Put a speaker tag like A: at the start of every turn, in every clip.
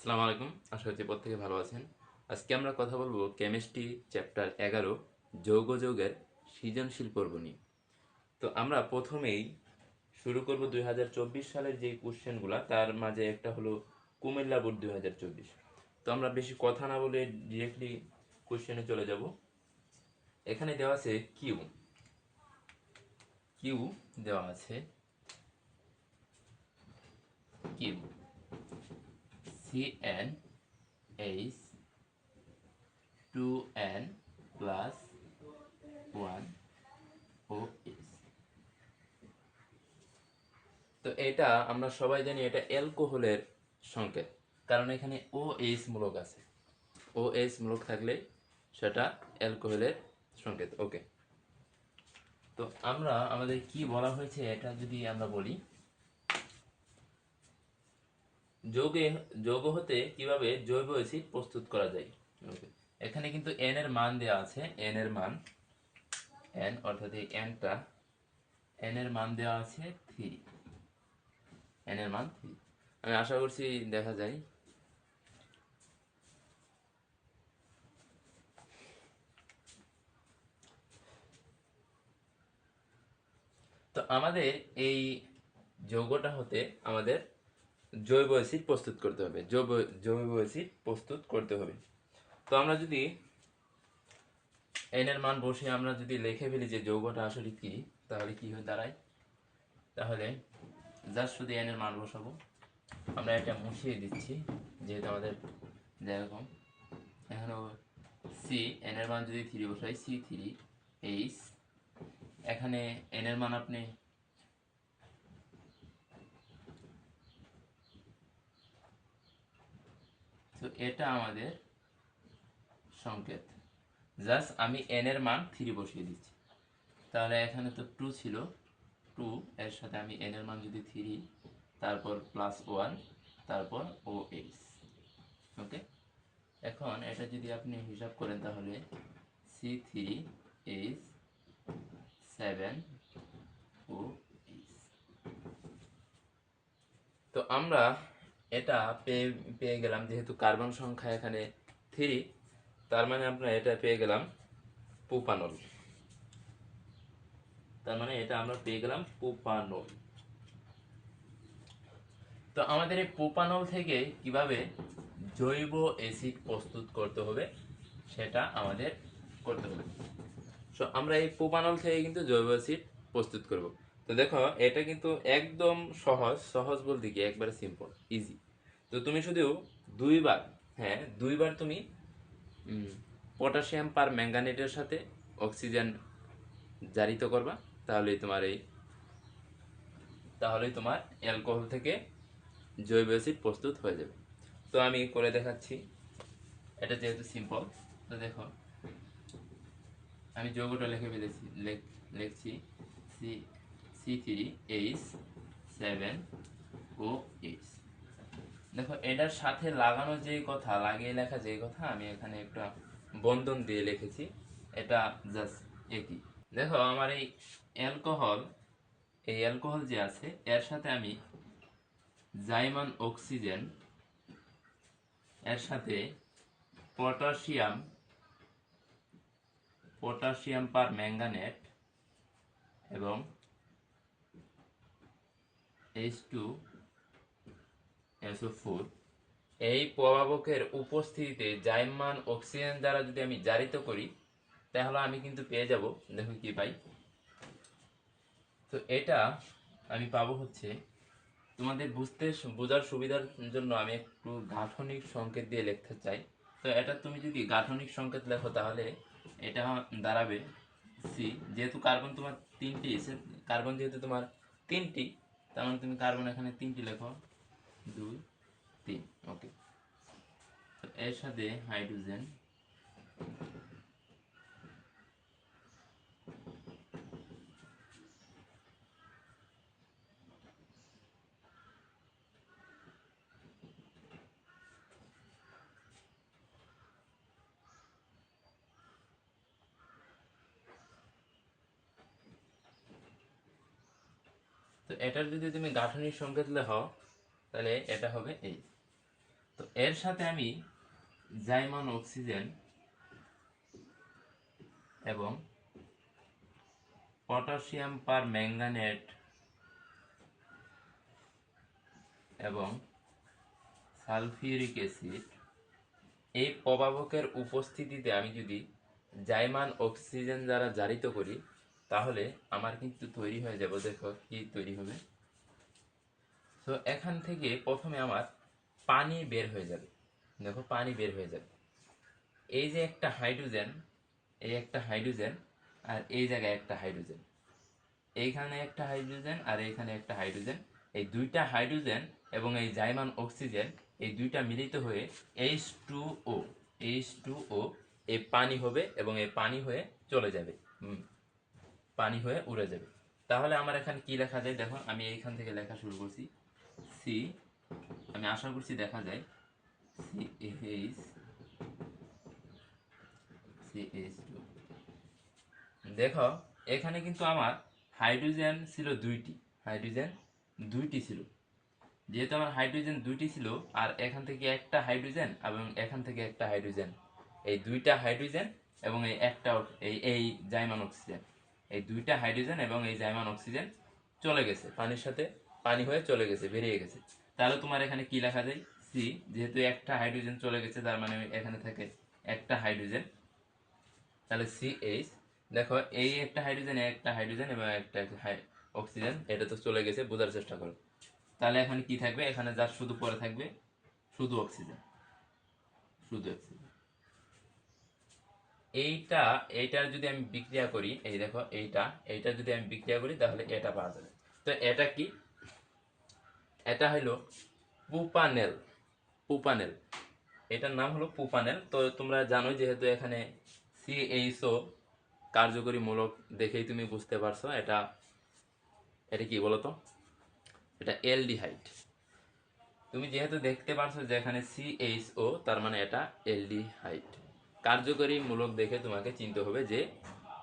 A: আসসালামু আলাইকুম। আশা করছি প্রত্যেকে ভালো আছেন। আজকে আমরা কথা বলব কেমিস্ট্রি চ্যাপ্টার এগারো, যৌগ যৌগের সৃজনশীল পর্ব নিয়ে। তো আমরা প্রথমেই শুরু করব দুই হাজার চব্বিশ সালের যে কোশ্চেনগুলো তার মাঝে একটা হলো কুমিল্লা বোর্ড দুই হাজার চব্বিশ। তো আমরা বেশি কথা না বলে ডিরেক্টলি কোশ্চেনে চলে যাব। এখানে দেওয়া আছে কিউ। কিউ দেওয়া আছে Q. Cn H 2n plus 1 OH তো এটা আমরা সবাই জানি এটা অ্যালকোহলের সংকেত, কারণ এখানে OH মূলক আছে। OH মূলক থাকলে সেটা অ্যালকোহলের সংকেত ওকে তো আমরা আমাদের কি বলা হয়েছে এটা যদি আমরা বলি যৌগে, যৌগ হতে কীভাবে জৈব অ্যাসিড প্রস্তুত করা যায়? এখানে কিন্তু n এর মান দেওয়া আছে, n এর মান, n, অর্থাৎ এই nটা n এর মান দেওয়া আছে 3 n এর মান 3 আমি আশা করছি দেখা যায়। তো আমাদের এই যৌগটা হতে আমাদের জৈব অ্যাসিড প্রস্তুত করতে হবে, জৈব জৈব অ্যাসিড প্রস্তুত করতে হবে। তো আমরা যদি এন এর মান বসে আমরা যদি লিখে ফেলি যে যৌগটা আসলে কি, তাহলে কি হয়ে দাঁড়ায়? তাহলে জাস্ট শুধু এন এর মান বসাবো। আমরা এটা মুছিয়ে দিচ্ছি, যেহেতু আমাদের যেরকম। এখানে সি এন এর মান যদি থ্রি বসাই সি থ্রি এইচ এখানে এন এর মান আপনি তো এটা আমাদের সংকেত। জাস্ট আমি এন এর মান থ্রি বসিয়ে দিচ্ছি। তাহলে এখানে তো টু ছিল। টু এর সাথে আমি এন এর মান যদি থ্রি তারপর প্লাস ওয়ান তারপর ও এইচ ওকে এখন এটা যদি আপনি হিসাব করেন তাহলে C three H seven O H তো আমরা এটা পেয়ে পেয়ে গেলাম, যেহেতু কার্বন সংখ্যা এখানে থ্রি তার মানে আমরা এটা পেয়ে গেলাম পুপানল তার মানে এটা আমরা পেয়ে গেলাম পুপানল তো আমাদের এই পুপানল থেকে কীভাবে জৈব অ্যাসিড প্রস্তুত করতে হবে, সেটা আমাদের করতে হবে। সো আমরা এই পুপানল থেকে কিন্তু জৈব অ্যাসিড প্রস্তুত করব। তো দেখো, এটা কিন্তু একদম সহজ সহজ বলতে কি, একবারে সিম্পল ইজি তো তুমি শুধু দুইবার হ্যাঁ দুইবার তুমি পটাশিয়াম পার ম্যাঙ্গানেটের সাথে অক্সিজেন জারিত করবা, তাহলেই তোমার এই, তাহলেই তোমার অ্যালকোহল থেকে জৈব অ্যাসিড প্রস্তুত হয়ে যাবে। তো আমি করে দেখাচ্ছি, এটা যেহেতু সিম্পল তো দেখো, আমি যৌগটা লিখে ফেলেছি, লেখ- লিখছি, C three H seven O H দেখো, এটার সাথে লাগানো যে কথা, লাগিয়ে লেখা যে কথা, আমি এখানে একটা বন্ধন দিয়ে লিখেছি। এটা জাস্ট একই। দেখো, আমার এই অ্যালকোহল এই অ্যালকোহল যে আছে, এর সাথে আমি জাইমান অক্সিজেন এর সাথে পটাশিয়াম পটাশিয়াম পার ম্যাঙ্গানেট এবং H two S O four এই প্রভাবকের উপস্থিতিতে জাইমান অক্সিজেন দ্বারা যদি আমি জারিত করি, তাহলে আমি কিন্তু পেয়ে যাব দেখো কি পাই। তো এটা আমি পাবো হচ্ছে, তোমাদের বুঝতে বোঝার সুবিধার জন্য আমি একটু গাঠনিক সংকেত দিয়ে লিখতে চাই। তো এটা তুমি যদি গাঠনিক সংকেত লেখো, তাহলে এটা দাঁড়াবে সি যেহেতু কার্বন তোমার তিনটি কার্বন যেহেতু তোমার তিনটি তার মানে তুমি কার্বন এখানে তিনটি লেখো। দুই তিন ওকে তো এর সাথে হাইড্রোজেন তো এটার যদি তুমি গাঠনিক সংকেত লেখো তাহলে এটা হবে এই তো এর সাথে আমি জাইমান অক্সিজেন এবং পটাশিয়াম পার ম্যাঙ্গানেট এবং সালফিউরিক অ্যাসিড এই প্রভাবকের উপস্থিতিতে আমি যদি জাইমান অক্সিজেন দ্বারা জারিত করি তাহলে আমার কিন্তু তৈরি হয়ে যাবে, দেখো কি তৈরি হবে। তো এখান থেকে প্রথমে আমার পানি বের হয়ে যাবে। দেখো, পানি বের হয়ে যাবে। এই যে একটা হাইড্রোজেন, এই একটা হাইড্রোজেন, আর এই জায়গায় একটা হাইড্রোজেন। এইখানে একটা হাইড্রোজেন আর এইখানে একটা হাইড্রোজেন। এই দুইটা হাইড্রোজেন এবং এই জাইমান অক্সিজেন, এই দুইটা মিলিত হয়ে H two O H two O এই পানি হবে এবং এই পানি হয়ে চলে যাবে। পানি হয়ে উড়ে যাবে। তাহলে আমার এখানে কি লেখা যায়? দেখো, আমি এইখান থেকে লেখা শুরু করছি। সি আমি আশা করছি দেখা যায়। C H C H two দেখো, এখানে কিন্তু আমার হাইড্রোজেন ছিল দুইটি। হাইড্রোজেন দুইটি ছিল। যেহেতু আমার হাইড্রোজেন দুইটি ছিল, আর এখান থেকে একটা হাইড্রোজেন এবং এখান থেকে একটা হাইড্রোজেন। এই দুইটা হাইড্রোজেন এবং এই একটা এই এই জাইমান অক্সিজেন। এই দুইটা হাইড্রোজেন এবং এই জাইমান অক্সিজেন চলে গেছে, পানির সাথে পানি হয়ে চলে গেছে, বেরিয়ে গেছে। তাহলে তোমার এখানে কি লেখা যায়? সি যেহেতু একটা হাইড্রোজেন চলে গেছে, তার মানে এখানে থাকে একটা হাইড্রোজেন। তাহলে সি এইচ দেখো, এই একটা হাইড্রোজেন একটা হাইড্রোজেন এবং একটা অক্সিজেন, এটা তো চলে গেছে, বোঝার চেষ্টা করো। তাহলে এখানে কি থাকবে? এখানে যার শুধু পরে থাকবে, শুধু অক্সিজেন শুধু অক্সিজেন। এইটা এইটার যদি আমি বিক্রিয়া করি, এই দেখো, এইটা এইটা যদি আমি বিক্রিয়া করি, তাহলে এটা পাওয়া যাবে। তো এটা কি? এটা হলো পুপানেল পুপানেল। এটার নাম হলো পুপানেল। তো তোমরা জানো যেহেতু এখানে সিএইচও কার্যকরী মূলক দেখেই তুমি বুঝতে পারছ, এটা এটা কি বলো তো এটা এলডিহাইড। তুমি যেহেতু দেখতে পারছ যে এখানে সিএইচও তার মানে এটা এলডিহাইড। কার্যকরী মূলক দেখে তোমাকে চিনতে হবে যে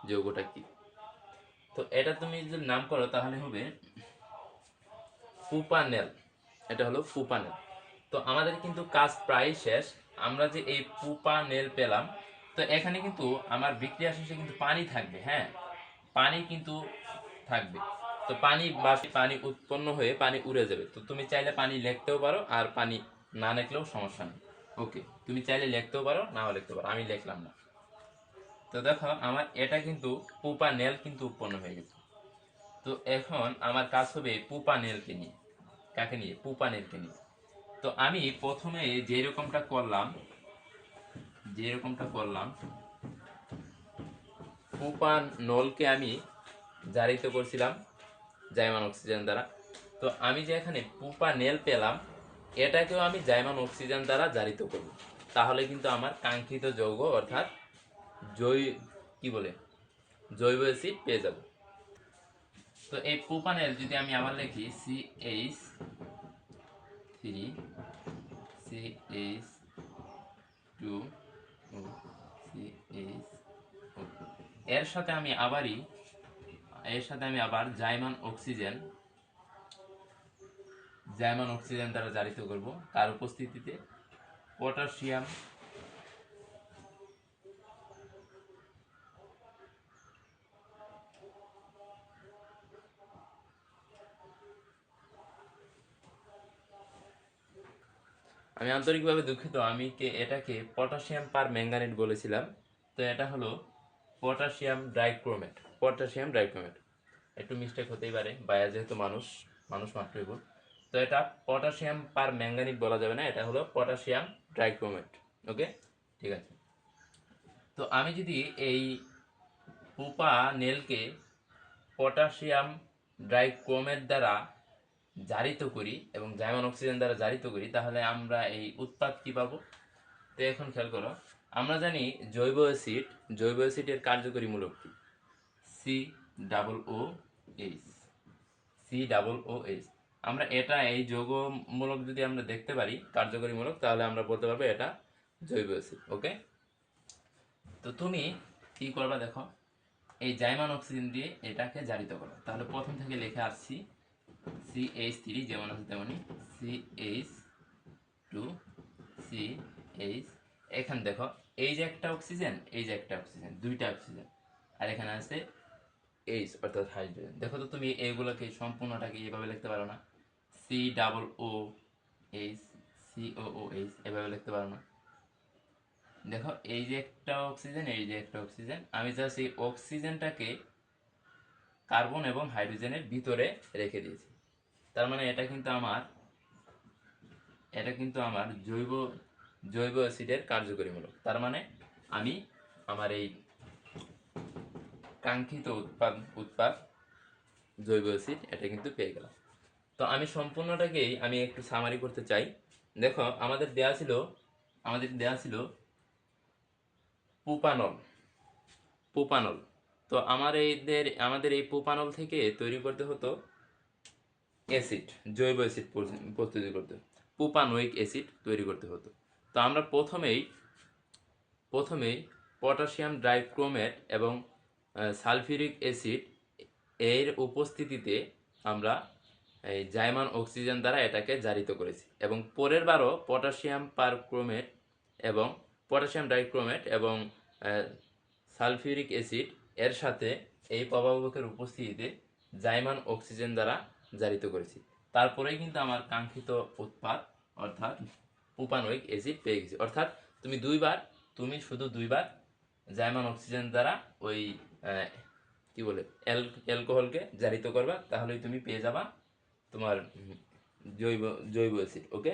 A: যৌগটা কি। তো এটা তুমি যদি নাম করো, তাহলে হবে পুপানেল এটা হলো পুপানেল তো আমাদের কিন্তু কাজ প্রায় শেষ। আমরা যে এই পুপানেল পেলাম, তো এখানে কিন্তু আমার বিক্রিয়া শেষে কিন্তু পানি থাকবে হ্যাঁ? পানি কিন্তু থাকবে। তো পানি বাষ্পে পানি উৎপন্ন হয়ে পানি উড়ে যাবে। তো তুমি চাইলে পানি লিখতেও পারো আর পানি না লিখলেও সমস্যা নেই। ওকে তুমি চাইলে লিখতেও পারো, নাও লিখতে পারো, আমি লিখলাম না। তো দেখো, আমার এটা কিন্তু পুপা নেল কিন্তু উৎপন্ন হয়ে গেছে। তো এখন আমার কাজ হবে পুপা নেলকে নিয়ে। কাকে নিয়ে? পুপা নেলকে নিয়ে। তো আমি প্রথমে যে রকমটা করলাম যে রকমটা করলাম, পুপা নলকে আমি জারিত করছিলাম, জাইমান অক্সিজেন দ্বারা। তো আমি যে এখানে পুপা নেল পেলাম এটাকেও আমি জাইমান অক্সিজেন দ্বারা জারিত করব। তাহলে কিন্তু আমার কাঙ্ক্ষিত যৌগ অর্থাৎ জৈ, কি বলে? জৈব অ্যাসিড পেয়ে যাব। তো এই পুপানেল যদি আমি আবার লিখি C H three C H two C H এর সাথে আমি আবারই, এর সাথে আমি আবার জাইমান অক্সিজেন জাইমান অক্সিজেন দ্বারা জারিত করব, তার উপস্থিতিতে পটাশিয়াম আমি আন্তরিকভাবে দুঃখিত, আমি কে, এটাকে পটাশিয়াম পার ম্যাঙ্গানেট বলেছিলাম। তো এটা হলো পটাশিয়াম ডাইক্রোমেট পটাশিয়াম ডাইক্রোমেট একটু মিস্টেক হতেই পারে বায়া যেহেতু মানুষ মানুষ মাত্রই ভুল তো এটা পটাশিয়াম পার ম্যাঙ্গানিক বলা যাবে না, এটা হলো পটাশিয়াম ডাইক্রোমেট ওকে? ঠিক আছে। তো আমি যদি এই পুপা নেলকে পটাশিয়াম ড্রাইক্রোমেট দ্বারা জারিত করি এবং জাইমন অক্সিজেন দ্বারা জারিত করি, তাহলে আমরা এই উৎপাদ কি পাবো? তো এখন খেয়াল করো, আমরা জানি জৈব অ্যাসিড, জৈব অ্যাসিডের কার্যকরী মূলক কি? C double O H C double O H আমরা এটা, এই যৌগমূলক যদি আমরা দেখতে পারি, কার্যকরীমূলক, তাহলে আমরা বলতে পারব এটা জৈব অ্যাসিড, ওকে? তো তুমি কি করবা দেখো, এই জাইমান অক্সিজেন দিয়ে এটাকে জারিত করো। তাহলে প্রথম থেকে লিখে আসছি সি এইচ থ্রি যেমন আছে তেমনই C H two C H এখানে দেখো, এই যে একটা অক্সিজেন, এই যে একটা অক্সিজেন, দুইটা অক্সিজেন, আর এখানে আছে এইচ অর্থাৎ হাইড্রোজেন দেখো তো তুমি এইগুলোকে সম্পূর্ণটাকে এভাবে লিখতে পারো না। C double O H C O O H এভাবে লিখতে পারো না। দেখো, এই যে একটা অক্সিজেন এই যে একটা অক্সিজেন আমি জাস্ট এই অক্সিজেনটাকে কার্বন এবং হাইড্রোজেনের ভিতরে রেখে দিয়েছি। তার মানে এটা কিন্তু আমার, এটা কিন্তু আমার জৈব জৈব অ্যাসিডের কার্যকরীমূলক তার মানে আমি আমার এই কাঙ্ক্ষিত উৎপাদ উৎপাদ, জৈব অ্যাসিড, এটা কিন্তু পেয়ে গেলাম। তো আমি সম্পূর্ণটাকেই আমি একটু সামারি করতে চাই। দেখো, আমাদের দেয়া ছিল, আমাদের দেয়া ছিল পুপানল পুপানল। তো আমার এইদের, আমাদের এই পুপানল থেকে তৈরি করতে হতো অ্যাসিড, জৈব অ্যাসিড প্রস্তুতি করতে। পুপানোয়িক অ্যাসিড তৈরি করতে হতো। তো আমরা প্রথমেই প্রথমেই পটাশিয়াম ডাইক্রোমেট এবং সালফিউরিক অ্যাসিড এর উপস্থিতিতে আমরা এই জাইমান অক্সিজেন দ্বারা এটাকে জারিত করেছি। এবং পরের বারও পটাশিয়াম পারক্রোমেট এবং পটাশিয়াম ডাইক্রোমেট এবং সালফিউরিক অ্যাসিড এর সাথে এই প্রভাবকের উপস্থিতিতে জাইমান অক্সিজেন দ্বারা জারিত করেছি। তারপরেই কিন্তু আমার কাঙ্ক্ষিত উৎপাদ অর্থাৎ উপানয়িক অ্যাসিড পেয়ে গেছি। অর্থাৎ তুমি দুইবার, তুমি শুধু দুইবার জাইমান অক্সিজেন দ্বারা ওই কি বলে, অ্যাল, অ্যালকোহলকে জারিত করবা, তাহলেই তুমি পেয়ে যাবা তোমার জৈব জৈব অ্যাসিড, ওকে?